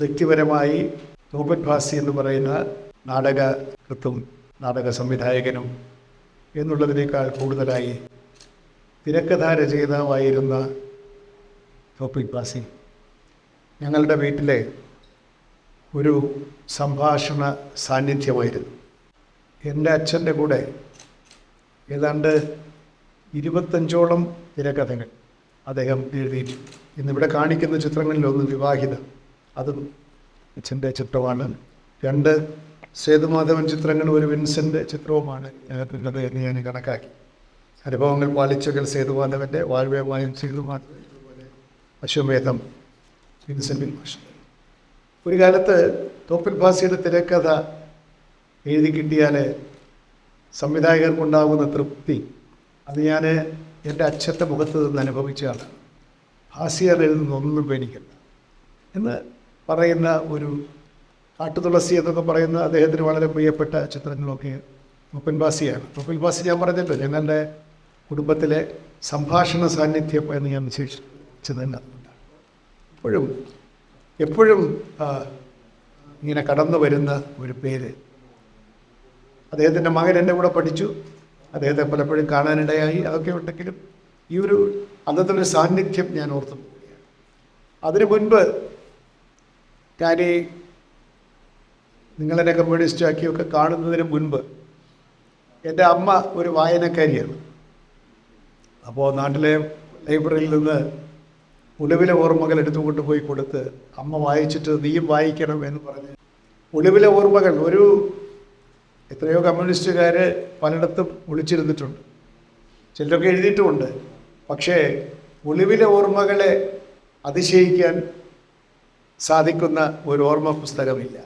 വ്യക്തിപരമായി നോബൽ ഭാസി എന്ന് പറയുന്ന നാടകകൃത്തും നാടക സംവിധായകനും എന്നുള്ളതിനേക്കാൾ കൂടുതലായി തിരക്കഥാ രചയിതാവായിരുന്ന തോപ്പിൽ ഭാസി ഞങ്ങളുടെ വീട്ടിലെ ഒരു സംഭാഷണ സാന്നിധ്യമായിരുന്നു. എന്റെ അച്ഛന്റെ കൂടെ ഏതാണ്ട് ഇരുപത്തഞ്ചോളം തിരക്കഥകൾ അദ്ദേഹം എഴുതിയിട്ടുണ്ട്. ഇന്നിവിടെ കാണിക്കുന്ന ചിത്രങ്ങളിലൊന്ന് വിവാഹിത. അതും അച്ഛന്റെ ചിത്രമാണ്. രണ്ട് സേതുമാധവൻ ചിത്രങ്ങൾ ഒരു വിൻസെന്റ് ചിത്രവുമാണ്. ഉള്ളത് എന്ന് ഞാൻ കണക്കാക്കി. അനുഭവങ്ങൾ പാലിച്ചകൾ സേതുമാധവന്റെ വാഴ്വേമായും സേതുമാധവൻ അശ്വമേധം വിൻസെന്റ് ഒരു കാലത്ത് തോപ്പിൽ ഭാസിയുടെ തിരക്കഥ എഴുതി കിട്ടിയാൽ സംവിധായകർക്കുണ്ടാകുന്ന തൃപ്തി. അത് ഞാൻ എന്റെ അച്ഛന്റെ മുഖത്ത് നിന്ന് അനുഭവിച്ചതാണ്. ഹാസ്യർ എഴുതുന്നൊന്നും പേടിക്കണ്ട. എന്ന് പറയുന്ന ഒരു കാട്ടുതുളസി എന്നൊക്കെ പറയുന്ന അദ്ദേഹത്തിന് വളരെ പ്രിയപ്പെട്ട ചിത്രങ്ങളൊക്കെ മുപ്പൻ ബാസിയാണ് മുപ്പൻ ബാസി ഞാൻ പറഞ്ഞല്ലോ ഞങ്ങളുടെ കുടുംബത്തിലെ സംഭാഷണ സാന്നിധ്യം എന്ന് ഞാൻ വിശേഷിച്ചത് എപ്പോഴും എപ്പോഴും ഇങ്ങനെ കടന്നു വരുന്ന ഒരു പേര്. അദ്ദേഹത്തിന്റെ മകൻ എന്റെ കൂടെ പഠിച്ചു. അദ്ദേഹത്തെ പലപ്പോഴും കാണാനിടയായി. അതൊക്കെ ഉണ്ടെങ്കിലും ഈ ഒരു അന്നത്തെ ഒരു സാന്നിധ്യം ഞാൻ ഓർത്തു അതിനു മുൻപ് ഞാൻ ഈ നിങ്ങളെന്നെ കമ്മ്യൂണിസ്റ്റ് ആക്കിയൊക്കെ കാണുന്നതിന് മുൻപ് എന്റെ അമ്മ ഒരു വായനക്കാരിയാണ്. അപ്പോൾ നാട്ടിലെ ലൈബ്രറിയിൽ നിന്ന് ഒളിവിലെ ഓർമ്മകൾ എടുത്തുകൊണ്ട് പോയി കൊടുത്ത് അമ്മ വായിച്ചിട്ട് നീയും വായിക്കണം എന്ന് പറഞ്ഞ് ഒളിവിലെ ഓർമ്മകൾ ഒരു എത്രയോ കമ്മ്യൂണിസ്റ്റുകാർ പലയിടത്തും ഒളിച്ചിരുന്നിട്ടുണ്ട് ചിലരൊക്കെ എഴുതിയിട്ടുമുണ്ട്. പക്ഷേ ഒളിവിലെ ഓർമ്മകളെ അതിശയിക്കാൻ സാധിക്കുന്ന ഒരു ഓർമ്മ പുസ്തകമില്ല.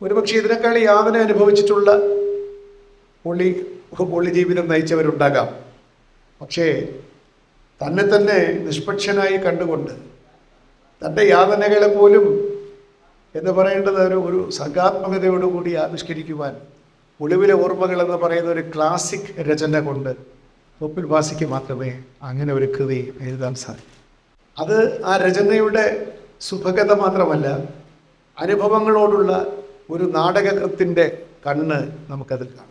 ഒരുപക്ഷെ ഇതിനേക്കാൾ യാതന അനുഭവിച്ചിട്ടുള്ള പുള്ളി പുള്ളി ജീവിതം നയിച്ചവരുണ്ടാകാം. പക്ഷേ തന്നെ തന്നെ നിഷ്പക്ഷനായി കണ്ടുകൊണ്ട് തന്റെ യാതനകളെ പോലും എന്ന് പറയേണ്ടത് ഒരു ഒരു സർഗാത്മകതയോടുകൂടി ആവിഷ്കരിക്കുവാൻ ഒളിവിലെ ഓർമ്മകൾ എന്ന് പറയുന്ന ഒരു ക്ലാസിക് രചന കൊണ്ട് ഒപ്പിൽ ഭാസിക്ക് മാത്രമേ അങ്ങനെ ഒരു കൃതി എഴുതാൻ സാധിക്കൂ. അത് ആ രചനയുടെ സുഭഗത മാത്രമല്ല അനുഭവങ്ങളോടുള്ള ഒരു നാടകകൃത്തിന്റെ കണ്ണ് നമുക്കതിൽ കാണാം.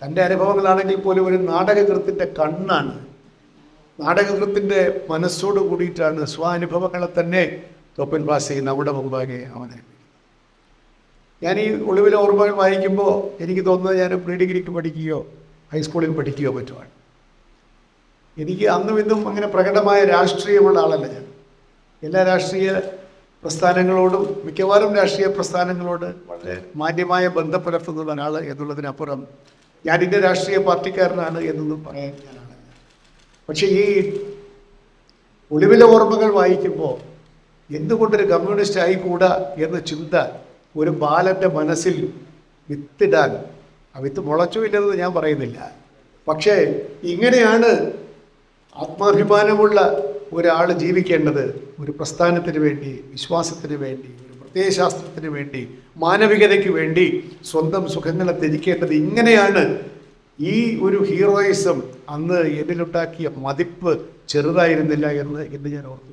തന്റെ അനുഭവങ്ങളാണെങ്കിൽ പോലും ഒരു നാടകകൃത്തിന്റെ കണ്ണാണ്. നാടകകൃത്തിന്റെ മനസ്സോട് കൂടിയിട്ടാണ് സ്വാനുഭവങ്ങളെ തന്നെ തൊപ്പൻ ഭാസി നമ്മുടെ മുമ്പാകെ അവനെ. ഞാൻ ഈ ഒളിവിലെ ഓർമ്മകൾ വായിക്കുമ്പോൾ എനിക്ക് തോന്നുന്നത് ഞാൻ പ്രീ ഡിഗ്രിക്ക് പഠിക്കുകയോ ഹൈസ്കൂളിൽ പഠിക്കുകയോ പറ്റുവാണ്. എനിക്ക് അന്നും ഇന്നും അങ്ങനെ പ്രകടമായ രാഷ്ട്രീയമുള്ള ആളല്ല ഞാൻ. എല്ലാ രാഷ്ട്രീയ പ്രസ്ഥാനങ്ങളോടും മിക്കവാറും രാഷ്ട്രീയ പ്രസ്ഥാനങ്ങളോട് വളരെ മാന്യമായ ബന്ധം പുലർത്തുന്ന ഒരാൾ എന്നുള്ളതിനപ്പുറം ഞാൻ ഇന്ന രാഷ്ട്രീയ പാർട്ടിക്കാരനാണ് എന്നൊന്നും പറയാൻ ഞാനാണ്. പക്ഷേ ഈ ഒളിവിലെ ഓർമ്മകൾ വായിക്കുമ്പോൾ എന്തുകൊണ്ടൊരു കമ്മ്യൂണിസ്റ്റ് ആയിക്കൂടാ എന്ന ചിന്ത ഒരു ബാലന്റെ മനസ്സിൽ വിത്തിടാൻ ആ വിത്ത് മുളച്ചോ ഇല്ലെന്ന് ഞാൻ പറയുന്നില്ല. പക്ഷേ ഇങ്ങനെയാണ് ആത്മാഭിമാനമുള്ള ഒരാൾ ജീവിക്കേണ്ടത് ഒരു പ്രസ്ഥാനത്തിന് വേണ്ടി വിശ്വാസത്തിന് വേണ്ടി ഒരു പ്രത്യയശാസ്ത്രത്തിന് വേണ്ടി മാനവികതയ്ക്ക് വേണ്ടി സ്വന്തം സുഖങ്ങളെ ത്യജിക്കേണ്ടത് ഇങ്ങനെയാണ് ഈ ഒരു ഹീറോയിസം അന്ന് എന്നിലുണ്ടാക്കിയ മതിപ്പ് ചെറുതായിരുന്നില്ല എന്ന് എന്ന് ഞാൻ ഓർത്തു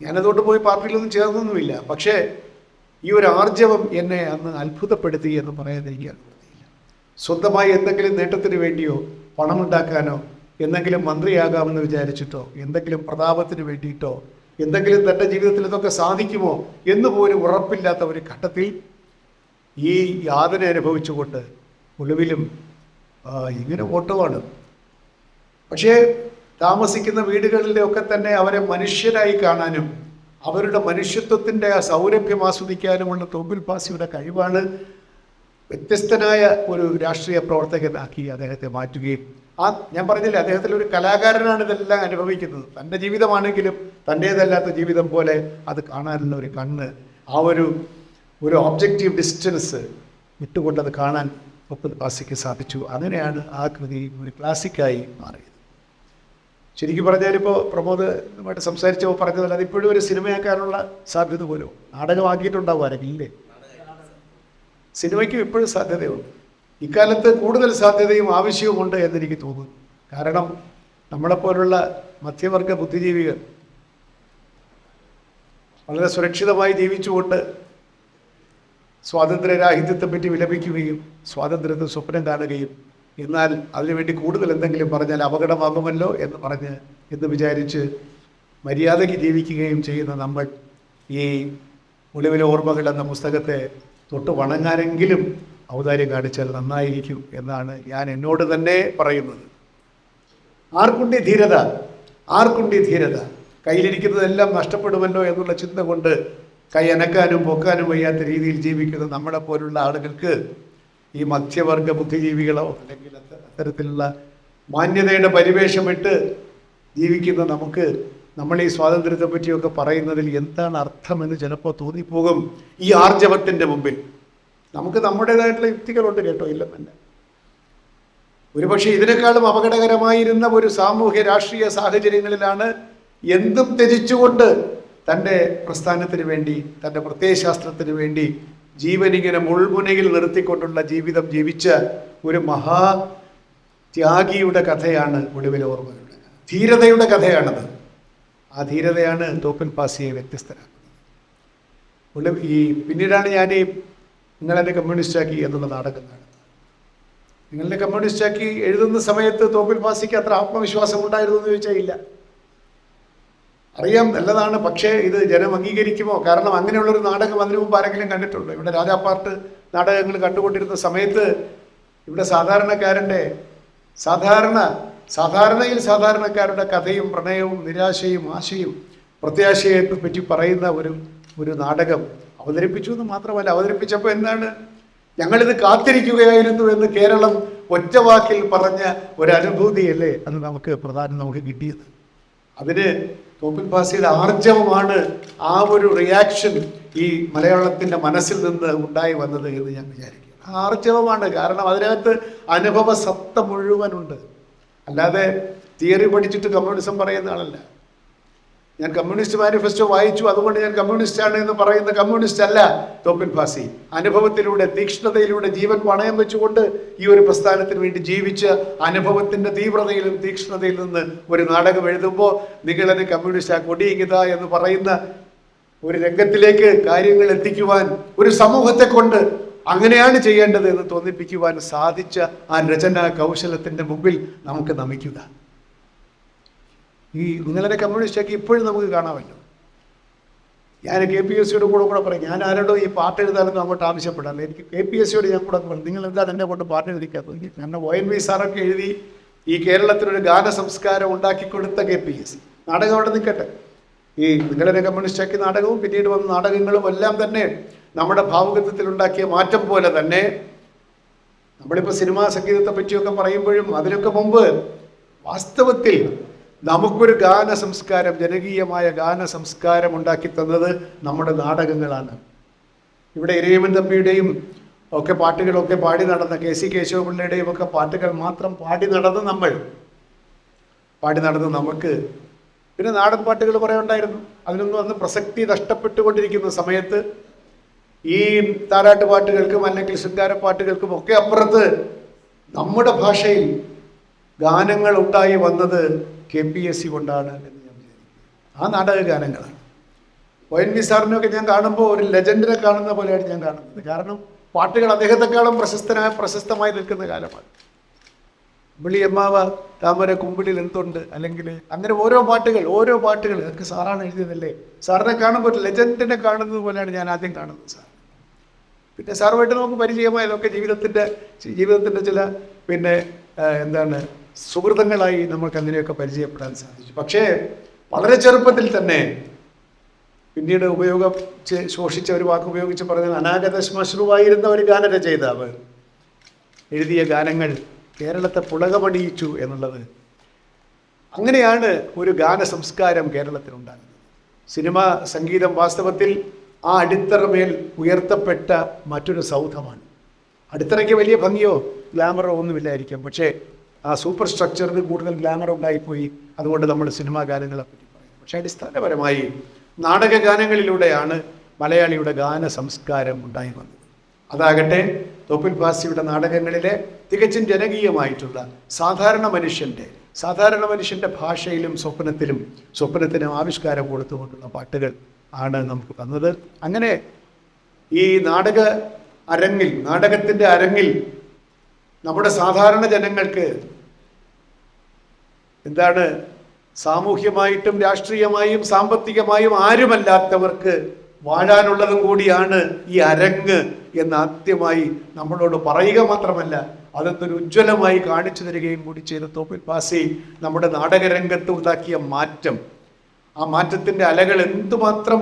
ഞാനതുകൊണ്ട് പോയി പാർട്ടിയിലൊന്നും ചേർന്നൊന്നുമില്ല. പക്ഷേ ഈ ഒരു ആർജവം എന്നെ അന്ന് അത്ഭുതപ്പെടുത്തി എന്ന് അനുഭവത്തിയില്ല സ്വന്തമായി എന്തെങ്കിലും നേട്ടത്തിന് വേണ്ടിയോ പണമുണ്ടാക്കാനോ എന്തെങ്കിലും മന്ത്രിയാകാമെന്ന് വിചാരിച്ചിട്ടോ എന്തെങ്കിലും പ്രതാപത്തിന് വേണ്ടിയിട്ടോ എന്തെങ്കിലും തന്റെ ജീവിതത്തിൽ ഇതൊക്കെ സാധിക്കുമോ എന്ന് പോലും ഉറപ്പില്ലാത്ത ഒരു ഘട്ടത്തിൽ ഈ യാതന അനുഭവിച്ചുകൊണ്ട് ഒളിവിലും ഇങ്ങനെ ഓട്ടമാണ്. പക്ഷേ താമസിക്കുന്ന വീടുകളിലൊക്കെ തന്നെ അവരെ മനുഷ്യരായി കാണാനും അവരുടെ മനുഷ്യത്വത്തിന്റെ ആ സൗരഭ്യം ആസ്വദിക്കാനുമുള്ള തോമ്പിൽ പാസിയുടെ കഴിവാണ് വ്യത്യസ്തനായ ഒരു രാഷ്ട്രീയ പ്രവർത്തകനാക്കി അദ്ദേഹത്തെ മാറ്റുകയും ആ ഞാൻ പറഞ്ഞില്ലേ അദ്ദേഹത്തിൽ ഒരു കലാകാരനാണ് ഇതെല്ലാം അനുഭവിക്കുന്നത്. തന്റെ ജീവിതമാണെങ്കിലും തന്റേതല്ലാത്ത ജീവിതം പോലെ അത് കാണാനുള്ള ഒരു കണ്ണ് ആ ഒരു ഒരു ഒബ്ജക്റ്റീവ് ഡിസ്റ്റൻസ് വിട്ടുകൊണ്ടത് കാണാൻ മുപ്പത് ക്ലാസിക്ക് സാധിച്ചു. അങ്ങനെയാണ് ആ കൃതി ഒരു ക്ലാസിക്കായി മാറിയത്. ശരിക്കും പറഞ്ഞാൽ ഇപ്പോൾ പ്രമോദുമായിട്ട് സംസാരിച്ചപ്പോൾ പറഞ്ഞതല്ല അതിപ്പോഴും ഒരു സിനിമയാക്കാനുള്ള സാധ്യത പോലും നാടകമാക്കിയിട്ടുണ്ടാവും ആരെങ്കിലും ഇല്ലേ? സിനിമയ്ക്കും ഇപ്പോഴും സാധ്യതയുണ്ട്. ഇക്കാലത്ത് കൂടുതൽ സാധ്യതയും ആവശ്യവുമുണ്ട് എന്നെനിക്ക് തോന്നുന്നു. കാരണം നമ്മളെപ്പോലുള്ള മധ്യവർഗ ബുദ്ധിജീവികൾ വളരെ സുരക്ഷിതമായി ജീവിച്ചുകൊണ്ട് സ്വാതന്ത്ര്യരാഹിത്യത്തെ പറ്റി വിലപിക്കുകയും സ്വാതന്ത്ര്യത്തെ സ്വപ്നം കാണുകയും എന്നാൽ അതിനുവേണ്ടി കൂടുതൽ എന്തെങ്കിലും പറഞ്ഞാൽ അപകടമാകുമല്ലോ എന്ന് പറഞ്ഞ് എന്ന് വിചാരിച്ച് മര്യാദയ്ക്ക് ജീവിക്കുകയും ചെയ്യുന്ന നമ്മൾ ഈ ഒളിവിലെ ഓർമ്മകൾ എന്ന പുസ്തകത്തെ തൊട്ട് വണങ്ങാനെങ്കിലും ഔദാര്യം കാണിച്ചാൽ നന്നായിരിക്കും എന്നാണ് ഞാൻ എന്നോട് തന്നെ പറയുന്നത്. ആർക്കുണ്ടി ധീരത? ആർക്കുണ്ടി ധീരത? കയ്യിലിരിക്കുന്നതെല്ലാം നഷ്ടപ്പെടുമല്ലോ എന്നുള്ള ചിന്ത കൊണ്ട് കൈ അനക്കാനും പൊക്കാനും വയ്യാത്ത രീതിയിൽ ജീവിക്കുന്ന നമ്മളെ പോലുള്ള ആളുകൾക്ക് ഈ മധ്യവർഗ ബുദ്ധിജീവികളോ അല്ലെങ്കിൽ അത്ത- അത്തരത്തിലുള്ള മാന്യതയുടെ പരിവേഷമിട്ട് ജീവിക്കുന്ന നമുക്ക് നമ്മൾ ഈ സ്വാതന്ത്ര്യത്തെ പറ്റിയൊക്കെ പറയുന്നതിൽ എന്താണ് അർത്ഥമെന്ന് ചിലപ്പോൾ തോന്നിപ്പോകും ഈ ആർജവത്തിന്റെ മുമ്പിൽ. നമുക്ക് നമ്മുടേതായിട്ടുള്ള യുക്തികളുണ്ട് കേട്ടോ ഇല്ല തന്നെ. ഒരുപക്ഷെ ഇതിനേക്കാളും അപകടകരമായിരുന്ന ഒരു സാമൂഹ്യ രാഷ്ട്രീയ സാഹചര്യങ്ങളിലാണ് എന്തും ത്യജിച്ചുകൊണ്ട് തന്റെ പ്രസ്ഥാനത്തിന് വേണ്ടി തന്റെ പ്രത്യയശാസ്ത്രത്തിന് വേണ്ടി ജീവനിങ്ങനെ മുൾമുനയിൽ നിർത്തിക്കൊണ്ടുള്ള ജീവിതം ജീവിച്ച ഒരു മഹാ ത്യാഗിയുടെ കഥയാണ് ഒടുവിലെ ഓർമ്മകളുടെ. ധീരതയുടെ കഥയാണത്. ആ ധീരതയാണ് തോപ്പൻ പാസിയെ വ്യത്യസ്തരാക്കുന്നത് ഒളി- ഈ പിന്നീടാണ് ഞാൻ ഈ നിങ്ങളെന്നെ കമ്മ്യൂണിസ്റ്റാക്കി എന്നുള്ള നാടകം കാണുന്നത്. നിങ്ങളുടെ കമ്മ്യൂണിസ്റ്റാക്കി എഴുതുന്ന സമയത്ത് തോപ്പിൽ പാസിക്ക് അത്ര ആത്മവിശ്വാസം ഉണ്ടായിരുന്നു എന്ന് ചോദിച്ചാൽ ഇല്ല. അറിയാം നല്ലതാണ് പക്ഷേ ഇത് ജനം അംഗീകരിക്കുമോ? കാരണം അങ്ങനെയുള്ളൊരു നാടകം അതിനു മുമ്പ് ആരെങ്കിലും കണ്ടിട്ടുണ്ടോ? ഇവിടെ രാജാപാർട്ട് നാടകങ്ങൾ കണ്ടുകൊണ്ടിരുന്ന സമയത്ത് ഇവിടെ സാധാരണക്കാരന്റെ സാധാരണ സാധാരണയിൽ സാധാരണക്കാരുടെ കഥയും പ്രണയവും നിരാശയും ആശയും പ്രത്യാശയെ പറ്റി പറയുന്ന ഒരു ഒരു നാടകം അവതരിപ്പിച്ചു എന്ന് മാത്രമല്ല അവതരിപ്പിച്ചപ്പോൾ എന്താണ്? ഞങ്ങളിത് കാത്തിരിക്കുകയായിരുന്നു എന്ന് കേരളം ഒറ്റ വാക്കിൽ പറഞ്ഞ ഒരു അനുഭൂതിയല്ലേ അന്ന് നമുക്ക് പ്രധാനം നമുക്ക് കിട്ടിയത്? അതിന് തോപ്പിൽ ഭാസിയുടെ ആർജവമാണ് ആ ഒരു റിയാക്ഷൻ ഈ മലയാളത്തിന്റെ മനസ്സിൽ നിന്ന് ഉണ്ടായി വന്നത് എന്ന് ഞാൻ വിചാരിക്കുന്നു. ആർജവമാണ്. കാരണം അതിനകത്ത് അനുഭവ സത്ത മുഴുവനുണ്ട്. അല്ലാതെ തിയറി പഠിച്ചിട്ട് കമ്മ്യൂണിസം പറയുന്ന ആളല്ല. ഞാൻ കമ്മ്യൂണിസ്റ്റ് മാനിഫെസ്റ്റോ വായിച്ചു അതുകൊണ്ട് ഞാൻ കമ്മ്യൂണിസ്റ്റാണ് എന്ന് പറയുന്ന കമ്മ്യൂണിസ്റ്റ് അല്ല തോപ്പിൻ ഫാസി. അനുഭവത്തിലൂടെ തീക്ഷ്ണതയിലൂടെ ജീവൻ പണയം വെച്ചുകൊണ്ട് ഈ ഒരു പ്രസ്ഥാനത്തിന് വേണ്ടി ജീവിച്ച് അനുഭവത്തിന്റെ തീവ്രതയിലും തീക്ഷ്ണതയിൽ നിന്ന് ഒരു നാടകം എഴുതുമ്പോൾ നിങ്ങളെന്നെ കമ്മ്യൂണിസ്റ്റ് ആ കൊടിയിങ്ങിത എന്ന് പറയുന്ന ഒരു രംഗത്തിലേക്ക് കാര്യങ്ങൾ എത്തിക്കുവാൻ ഒരു സമൂഹത്തെ കൊണ്ട് അങ്ങനെയാണ് ചെയ്യേണ്ടത് എന്ന് തോന്നിപ്പിക്കുവാൻ സാധിച്ച ആ രചനാ കൗശലത്തിന്റെ മുമ്പിൽ നമുക്ക് നമിക്കുക. ഈ നിങ്ങളുടെ കമ്മ്യൂണിസ്റ്റൊക്കെ ഇപ്പോഴും നമുക്ക് കാണാമല്ലോ. ഞാൻ കെ പി എസ് സിയുടെ കൂടെ കൂടെ പറയും. ഞാൻ ആരോടോ ഈ പാട്ട് എഴുതാനൊന്നും അങ്ങോട്ട് ആവശ്യപ്പെടാറില്ല. എനിക്ക് കെ പി എസ് സിയോട് ഞാൻ കൂടെ പറയും. നിങ്ങൾ എന്താ എന്നെ കൊണ്ട് പാട്ട് എഴുതിക്കാത്തത്? കാരണം ഒ എൻ വി സാറൊക്കെ എഴുതി ഈ കേരളത്തിനൊരു ഗാന സംസ്കാരം ഉണ്ടാക്കി കൊടുത്ത കെ പി എസ് നാടകം അവിടെ നിൽക്കട്ടെ. ഈ നിങ്ങളുടെ കമ്മ്യൂണിസ്റ്റാക്കി നാടകവും പിന്നീട് വന്ന നാടകങ്ങളും എല്ലാം തന്നെ നമ്മുടെ ഭാവുകത്വത്തിൽ ഉണ്ടാക്കിയ മാറ്റം പോലെ തന്നെ നമ്മളിപ്പോൾ സിനിമാ സംഗീതത്തെ പറ്റിയൊക്കെ പറയുമ്പോഴും അതിനൊക്കെ മുമ്പ് വാസ്തവത്തിൽ നമുക്കൊരു ഗാന സംസ്കാരം ജനകീയമായ ഗാന സംസ്കാരം ഉണ്ടാക്കി തന്നത് നമ്മുടെ നാടകങ്ങളാണ്. ഇവിടെ ഇരയമൻ തമ്പിയുടെയും ഒക്കെ പാട്ടുകളൊക്കെ പാടി നടന്ന കെ സി കേശവപിള്ളയുടെയും ഒക്കെ പാട്ടുകൾ മാത്രം പാടി നടന്ന് നമ്മൾ പാടി നടന്ന് നമുക്ക് പിന്നെ നാടൻ പാട്ടുകൾ കുറേ ഉണ്ടായിരുന്നു. അതിനൊന്നും അന്ന് പ്രസക്തി നഷ്ടപ്പെട്ടുകൊണ്ടിരിക്കുന്ന സമയത്ത് ഈ താരാട്ട് പാട്ടുകൾക്കും അല്ലെങ്കിൽ ശൃംഗാര പാട്ടുകൾക്കും ഒക്കെ അപ്പുറത്ത് നമ്മുടെ ഭാഷയിൽ ഗാനങ്ങൾ ഉണ്ടായി വന്നത് കെ പി എസ് സി കൊണ്ടാണ് എന്ന് ഞാൻ വിചാരിക്കുന്നു. ആ നാടക ഗാനങ്ങളാണ്. ഒ എൻ വി സാറിനെയൊക്കെ ഞാൻ കാണുമ്പോൾ ഒരു ലെജൻഡിനെ കാണുന്ന പോലെയാണ് ഞാൻ കാണുന്നത്. കാരണം പാട്ടുകൾ അദ്ദേഹത്തെക്കാളും പ്രശസ്തനായ പ്രശസ്തമായി നിൽക്കുന്ന കാലമാണ്. വിളിയമ്മാവ താമര കുമ്പിളിൽ എന്തുണ്ട്? അല്ലെങ്കിൽ അങ്ങനെ ഓരോ പാട്ടുകൾ ഓരോ പാട്ടുകൾ. അതൊക്കെ സാറാണ് എഴുതിയതല്ലേ? സാറിനെ കാണുമ്പോൾ ഒരു ലെജൻഡിനെ കാണുന്നത് പോലെയാണ് ഞാൻ ആദ്യം കാണുന്നത് സാർ. പിന്നെ സാറുമായിട്ട് നമുക്ക് പരിചയമായതൊക്കെ ജീവിതത്തിന്റെ ജീവിതത്തിന്റെ ചില പിന്നെ എന്താണ് സുഹൃതങ്ങളായി നമുക്ക് അങ്ങനെയൊക്കെ പരിചയപ്പെടാൻ സാധിച്ചു. പക്ഷേ വളരെ ചെറുപ്പത്തിൽ തന്നെ പിന്നീട് ഉപയോഗിച്ച് ശോഷിച്ച ഒരു വാക്ക് ഉപയോഗിച്ച് പറഞ്ഞാൽ അനാഗത ശ്മശ്രുവായിരുന്ന ഒരു ഗാനരചയിതാവ് എഴുതിയ ഗാനങ്ങൾ കേരളത്തെ പുളകമണിയിച്ചു എന്നുള്ളത്. അങ്ങനെയാണ് ഒരു ഗാന സംസ്കാരം കേരളത്തിലുണ്ടാകുന്നത്. സിനിമ സംഗീതം വാസ്തവത്തിൽ ആ അടിത്തറമേൽ ഉയർത്തപ്പെട്ട മറ്റൊരു സൗധമാണ്. അടിത്തറയ്ക്ക് വലിയ ഭംഗിയോ ഗ്ലാമറോ ഒന്നുമില്ലായിരിക്കാം. പക്ഷേ ആ സൂപ്പർ സ്ട്രക്ചറിന് കൂടുതൽ ഗ്ലാമർ ഉണ്ടായിപ്പോയി. അതുകൊണ്ട് നമ്മൾ സിനിമാ ഗാനങ്ങളെ പറ്റി പറയും പക്ഷേ അടിസ്ഥാനപരമായി നാടക ഗാനങ്ങളിലൂടെയാണ് മലയാളിയുടെ ഗാന സംസ്കാരം ഉണ്ടായി വന്നത്. അതാകട്ടെ തോപ്പിൽ ഭാസിയുടെ നാടകങ്ങളിലെ തികച്ചും ജനകീയമായിട്ടുള്ള സാധാരണ മനുഷ്യന്റെ സാധാരണ മനുഷ്യന്റെ ഭാഷയിലും സ്വപ്നത്തിലും സ്വപ്നത്തിനും ആവിഷ്കാരം കൊടുത്തുകൊണ്ടുള്ള പാട്ടുകൾ ആണ് നമുക്ക് തന്നത്. അങ്ങനെ ഈ നാടക അരങ്ങിൽ നാടകത്തിന്റെ അരങ്ങിൽ നമ്മുടെ സാധാരണ ജനങ്ങൾക്ക് എന്താണ്? സാമൂഹ്യമായിട്ടും രാഷ്ട്രീയമായും സാമ്പത്തികമായും ആരുമല്ലാത്തവർക്ക് വാഴാനുള്ളതും കൂടിയാണ് ഈ അരങ്ങ് എന്ന് ആദ്യമായി നമ്മളോട് പറയുക മാത്രമല്ല അതൊന്നൊരു ഉജ്ജ്വലമായി കാണിച്ചു തരികയും കൂടി ചെയ്ത തോപ്പിൽ പാസി നമ്മുടെ നാടകരംഗത്ത് ഉണ്ടാക്കിയ മാറ്റം. ആ മാറ്റത്തിന്റെ അലകൾ എന്തുമാത്രം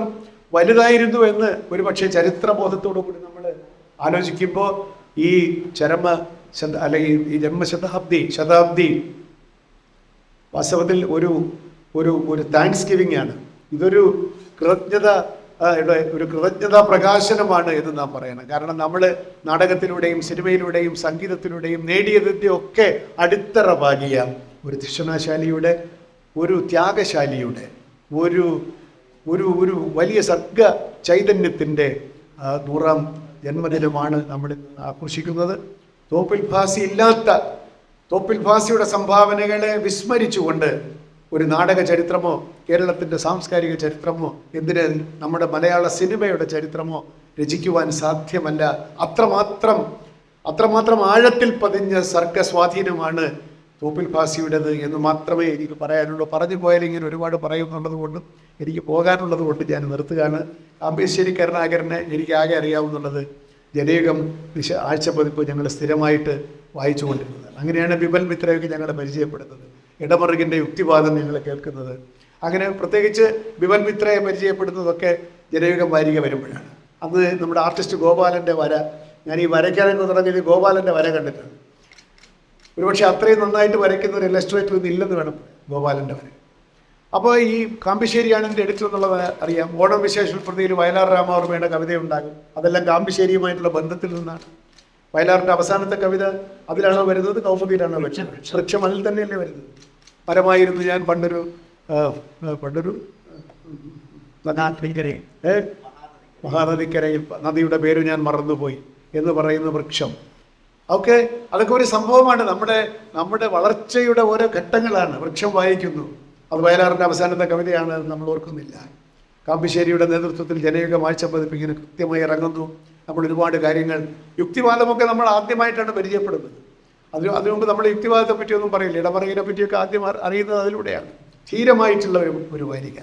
വലുതായിരുന്നു എന്ന് ഒരുപക്ഷെ ചരിത്രബോധത്തോടു കൂടി നമ്മൾ ആലോചിക്കുമ്പോൾ ഈ ചരമ അല്ലെങ്കിൽ ഈ ജന്മശതാബ്ദി ശതാബ്ദി വാസ്തവത്തിൽ ഒരു ഒരു ഒരു താങ്ക്സ് ഗിവിംഗ് ആണ്. ഇതൊരു കൃതജ്ഞത ഒരു കൃതജ്ഞതാ പ്രകാശനമാണ് എന്ന് നാം പറയണം. കാരണം നമ്മൾ നാടകത്തിലൂടെയും സിനിമയിലൂടെയും സംഗീതത്തിലൂടെയും നേടിയതിന്റെ ഒക്കെ അടിത്തറ പാകിയ ഒരു ദക്ഷിണാശാലിയുടെ ഒരു ത്യാഗശാലിയുടെ ഒരു ഒരു ഒരു വലിയ സർഗ ചൈതന്യത്തിന്റെ നൂറാം ജന്മദിനമാണ് നമ്മൾ ആഘോഷിക്കുന്നത്. തോപ്പിൽ ഭാസി ഇല്ലാത്ത തോപ്പിൽ ഭാസിയുടെ സംഭാവനകളെ വിസ്മരിച്ചുകൊണ്ട് ഒരു നാടക ചരിത്രമോ കേരളത്തിന്റെ സാംസ്കാരിക ചരിത്രമോ എന്തിന് നമ്മുടെ മലയാള സിനിമയുടെ ചരിത്രമോ രചിക്കുവാൻ സാധ്യമല്ല. അത്രമാത്രം അത്രമാത്രം ആഴത്തിൽ പതിഞ്ഞ സർഗ സ്വാധീനമാണ് തോപ്പിൽ ഭാസിയുടേത് എന്ന് മാത്രമേ എനിക്ക് പറയാനുള്ളൂ. പറഞ്ഞു പോയാൽ ഇങ്ങനെ ഒരുപാട് പറയുന്നുള്ളത് കൊണ്ടും എനിക്ക് പോകാനുള്ളത് കൊണ്ട് ഞാൻ നിർത്തുകയാണ്. കാമ്പേശ്ശേരി കരുണാകരനെ എനിക്ക് ആകെ അറിയാവുന്നുള്ളത് ജനയുഗം വിശ ആഴ്ച പതിപ്പ് ഞങ്ങൾ സ്ഥിരമായിട്ട് വായിച്ചുകൊണ്ടിരുന്നത്. അങ്ങനെയാണ് ബിബൽ മിത്രയൊക്കെ ഞങ്ങളെ പരിചയപ്പെടുന്നത്. ഇടമറുകിന്റെ യുക്തിവാദം ഞങ്ങൾ കേൾക്കുന്നത്. അങ്ങനെ പ്രത്യേകിച്ച് ബിബൽ മിത്രയെ പരിചയപ്പെടുന്നതൊക്കെ ജനയുഗം വാരിക വരുമ്പോഴാണ്. അന്ന് നമ്മുടെ ആർട്ടിസ്റ്റ് ഗോപാലന്റെ വര ഞാൻ ഈ വരയ്ക്കാനെന്ന് പറഞ്ഞത് ഗോപാലന്റെ വര കണ്ടിട്ടാണ് ഒരുപക്ഷെ അത്രയും നന്നായിട്ട് വരയ്ക്കുന്ന ഒരു ഇല്ലസ്ട്രേറ്റർ ഇന്ന് ഇല്ലെന്ന് വേണം ഗോപാലന്റെ വരെ അപ്പോൾ ഈ കാമ്പിശ്ശേരിയാണ് എന്റെ എഡിറ്റർ എന്നുള്ളത് അറിയാം. ഓണം വിശേഷ പ്രതിയിൽ വയലാർ രാമവർമ്മയുടെ കവിതയുണ്ടാകും അതെല്ലാം കാമ്പിശ്ശേരിയുമായിട്ടുള്ള ബന്ധത്തിൽ നിന്നാണ്. വയലാറിന്റെ അവസാനത്തെ കവിത അതിലാണോ വരുന്നത്? കൗമുദിയിലാണോ വരുന്നത്? വൃക്ഷം. അതിൽ തന്നെയല്ലേ വരുന്നത്? പരമായിരുന്നു ഞാൻ പണ്ടൊരു പണ്ടൊരു മഹാനദിക്കരയിൽ. നദിയുടെ പേര് ഞാൻ മറന്നുപോയി എന്ന് പറയുന്ന വൃക്ഷം. ഓക്കെ അതൊക്കെ ഒരു സംഭവമാണ്. നമ്മുടെ നമ്മുടെ വളർച്ചയുടെ ഓരോ ഘട്ടങ്ങളാണ്. വൃക്ഷം വായിക്കുന്നു. അത് വയലാറിന്റെ അവസാനത്തെ കവിതയാണ്. നമ്മൾ ഓർക്കുന്നില്ല. കാമ്പിശ്ശേരിയുടെ നേതൃത്വത്തിൽ ജനയുഗ ആഴ്ച പതിപ്പ് ഇങ്ങനെ കൃത്യമായി ഇറങ്ങുന്നു. നമ്മൾ ഒരുപാട് കാര്യങ്ങൾ യുക്തിവാദമൊക്കെ നമ്മൾ ആദ്യമായിട്ടാണ് പരിചയപ്പെടുന്നത്. അതിന് അതിനുമുമ്പ് നമ്മൾ യുക്തിവാദത്തെ പറ്റിയൊന്നും പറയില്ല. ഇടപറകിനെ പറ്റിയൊക്കെ ആദ്യം അറി- അറിയുന്നത് അതിലൂടെയാണ്. ധീരമായിട്ടുള്ള ഒരു വരിക.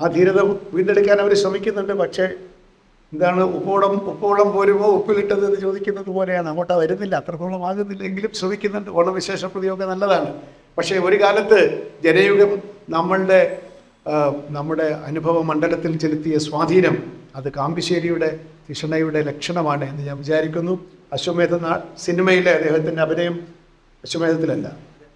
ആ ധീരത വീണ്ടെടുക്കാൻ അവർ ശ്രമിക്കുന്നുണ്ട്. പക്ഷേ എന്താണ് ഉപ്പോളം ഉപ്പോളം പോരുമോ ഉപ്പിലിട്ടത് എന്ന് ചോദിക്കുന്നത് പോലെയാണ്. അങ്ങോട്ട് വരുന്നില്ല അത്രത്തോളം ആകുന്നില്ലെങ്കിലും ശ്രമിക്കുന്നുണ്ട് ഓണവിശേഷ പ്രതിയൊക്കെ നല്ലതാണ്. പക്ഷേ ഒരു കാലത്ത് ജനയുഗം നമ്മളുടെ നമ്മുടെ അനുഭവ മണ്ഡലത്തിൽ ചെലുത്തിയ സ്വാധീനം അത് കാമ്പിശ്ശേരിയുടെ തിഷണയുടെ ലക്ഷണമാണ് എന്ന് ഞാൻ വിചാരിക്കുന്നു. അശ്വമേധ സിനിമയിലെ അദ്ദേഹത്തിന്റെ അഭിനയം അശ്വമേധത്തിലല്ല.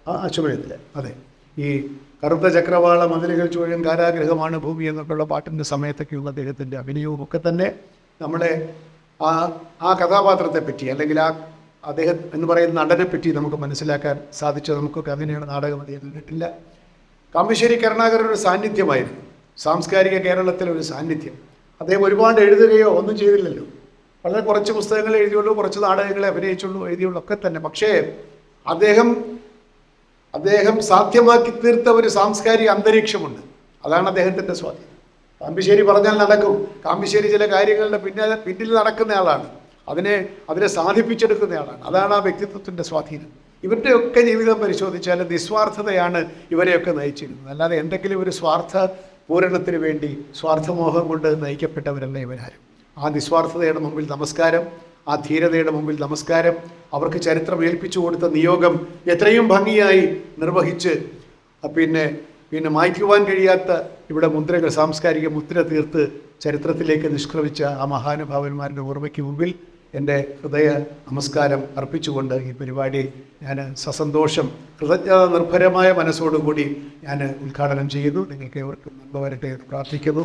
ആ അശ്വമേധത്തിലെ. അതെ. ഈ കറുത്ത ചക്രവാള മതിലുകൾ ചുഴും കാരാഗ്രഹമാണ് ഭൂമി എന്നൊക്കെയുള്ള പാട്ടിന്റെ സമയത്തൊക്കെയുള്ള അദ്ദേഹത്തിന്റെ അഭിനയവും ഒക്കെ തന്നെ നമ്മളെ ആ ആ കഥാപാത്രത്തെ പറ്റി അല്ലെങ്കിൽ ആ അദ്ദേഹം എന്ന് പറയുന്ന നടനെ പറ്റി നമുക്ക് മനസ്സിലാക്കാൻ സാധിച്ചു നമുക്കൊക്കെ അങ്ങനെയാണ് നാടകം കണ്ടിട്ടില്ല കാമ്പശ്ശേരി കരുണാകരൻ ഒരു സാന്നിധ്യമായിരുന്നു. സാംസ്കാരിക കേരളത്തിലെ ഒരു സാന്നിധ്യം. അദ്ദേഹം ഒരുപാട് എഴുതുകയോ ഒന്നും ചെയ്തില്ലല്ലോ. വളരെ കുറച്ച് പുസ്തകങ്ങൾ എഴുതിയുള്ളൂ കുറച്ച് നാടകങ്ങളെ അഭിനയിച്ചുള്ളൂ എഴുതിയുള്ളൂ ഒക്കെ തന്നെ. പക്ഷേ അദ്ദേഹം അദ്ദേഹം സാധ്യമാക്കി തീർത്ത ഒരു സാംസ്കാരിക അന്തരീക്ഷമുണ്ട്. അതാണ് അദ്ദേഹത്തിന്റെ സ്വാധീനം. കാമ്പിശ്ശേരി പറഞ്ഞാൽ നടക്കും. കാമ്പിശ്ശേരി ചില കാര്യങ്ങളുടെ പിന്നിൽ പിന്നിൽ നടക്കുന്ന ആളാണ്. അതിനെ അതിനെ സാധിപ്പിച്ചെടുക്കുന്ന ആളാണ്. അതാണ് ആ വ്യക്തിത്വത്തിന്റെ സ്വാധീനം. ഇവരുടെയൊക്കെ ജീവിതം പരിശോധിച്ചാൽ നിസ്വാർത്ഥതയാണ് ഇവരെയൊക്കെ നയിച്ചിരുന്നത്. അല്ലാതെ എന്തെങ്കിലും ഒരു സ്വാർത്ഥ പൂരണത്തിന് വേണ്ടി സ്വാർത്ഥമോഹം കൊണ്ട് നയിക്കപ്പെട്ടവരല്ല ഇവരാരും. ആ നിസ്വാർത്ഥതയുടെ മുമ്പിൽ നമസ്കാരം ആ ധീരതയുടെ മുമ്പിൽ നമസ്കാരം. അവർക്ക് ചരിത്രം ഏൽപ്പിച്ചു കൊടുത്ത നിയോഗം എത്രയും ഭംഗിയായി നിർവഹിച്ച് പിന്നെ പിന്നെ മായ്ക്കുവാൻ കഴിയാത്ത ഇവിടെ മുദ്രകൾ സാംസ്കാരിക മുദ്ര തീർത്ത് ചരിത്രത്തിലേക്ക് നിഷ്ക്രമിച്ച ആ മഹാനുഭാവന്മാരുടെ ഓർമ്മയ്ക്ക് മുമ്പിൽ എന്റെ ഹൃദയ നമസ്കാരം അർപ്പിച്ചുകൊണ്ട് ഈ പരിപാടി ഞാൻ സസന്തോഷം കൃതജ്ഞത നിർഭരമായ മനസ്സോടുകൂടി ഞാൻ ഉദ്ഘാടനം ചെയ്യുന്നു. നിങ്ങൾക്ക് ഏവർക്കും നന്മ വരട്ടെ എന്ന് പ്രാർത്ഥിക്കുന്നു.